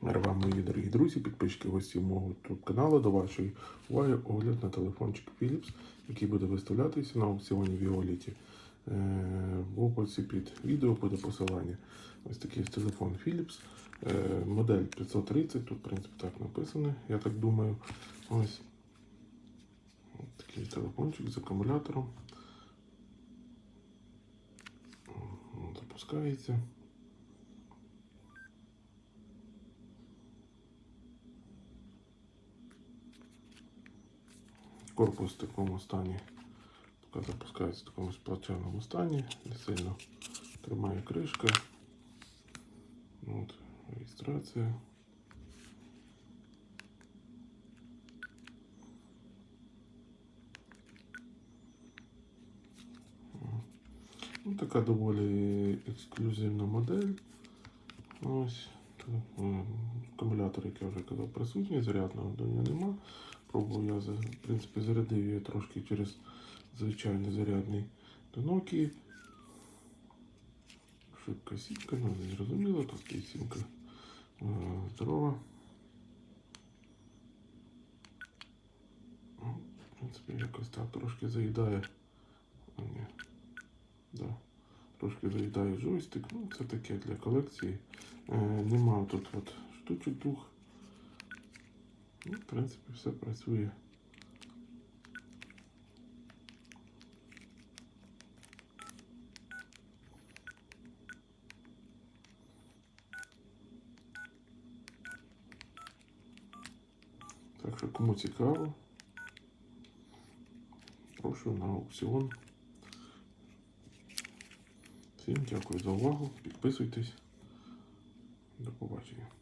Вам, мої дорогі друзі, підписчики гості мого YouTube каналу. До вашої уваги огляд на телефончик Philips, який буде виставлятися на аукціоні Violet. Е, В описі під відео буде посилання. Ось такий телефон Philips. Е, Модель 530, тут, в принципі, так написано, я так думаю. Ось такий телефончик з акумулятором. Запускається. Корпус в такому стані. Запускається в такому сплаченому стані. Не сильно тримає кришка. От, реєстрація. Ну, така доволі ексклюзивна модель. Ось. Акумулятор, як я вже казав, присутній, зарядного до нього нема. Пробував я, в принципі, зарядив її трошки через звичайний зарядний до Nokia. Шибка сімка, ну не зрозуміло, тут сімка е, здорова. Ну, В принципі, якось так трошки заїдає. А, ні. Да. Трошки заїдає джойстик. Ну, це таке для колекції. Е, нема тут от двох. Ну, в принципі, все працює. Так що кому цікаво, прошу на аукціон. Всім дякую за увагу. Підписуйтесь.